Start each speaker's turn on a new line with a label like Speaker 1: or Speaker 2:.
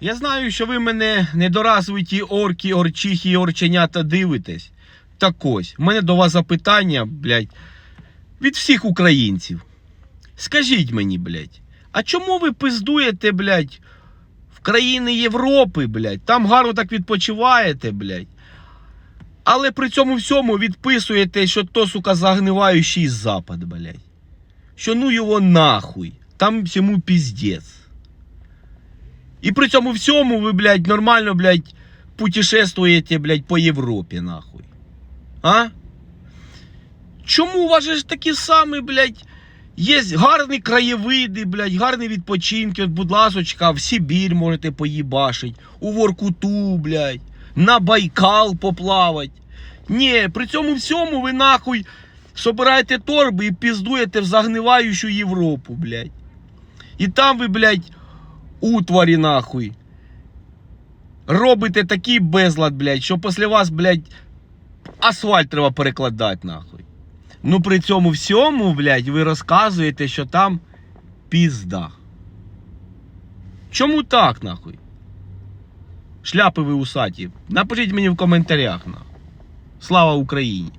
Speaker 1: Я знаю, що ви мене недоразвиті орки, орчихи орченята дивитесь. Так ось, в мене до вас запитання, блядь, від всіх українців. Скажіть мені, блядь, а чому ви пиздуєте, блядь, в країни Європи, блядь, там гарно так відпочиваєте, блядь. Але при цьому всьому відписуєте, що то, сука, загниваючий запад, блядь. Що ну його нахуй. Там всьому піздець. І при цьому всьому ви, блядь, нормально, блядь, путешествуєте, блядь, по Європі, нахуй. А? Чому у вас же такі самі, блядь, є гарні краєвиди, блядь, гарні відпочинки, от, будь ласочка, в Сибір можете поїбашить, у Воркуту, блядь, на Байкал поплавать. Ні, при цьому всьому ви нахуй собираєте торби і піздуєте в загниваючу Європу, блядь. І там ви, блядь, утварі нахуй. Робите такий безлад, блядь, що після вас, блядь, асфальт треба перекладати, нахуй. Ну при цьому всьому, блядь, ви розказуєте, що там пізда. Чому так, нахуй? Шляпи ви усаті. Напишіть мені в коментарях, нахуй. Слава Україні!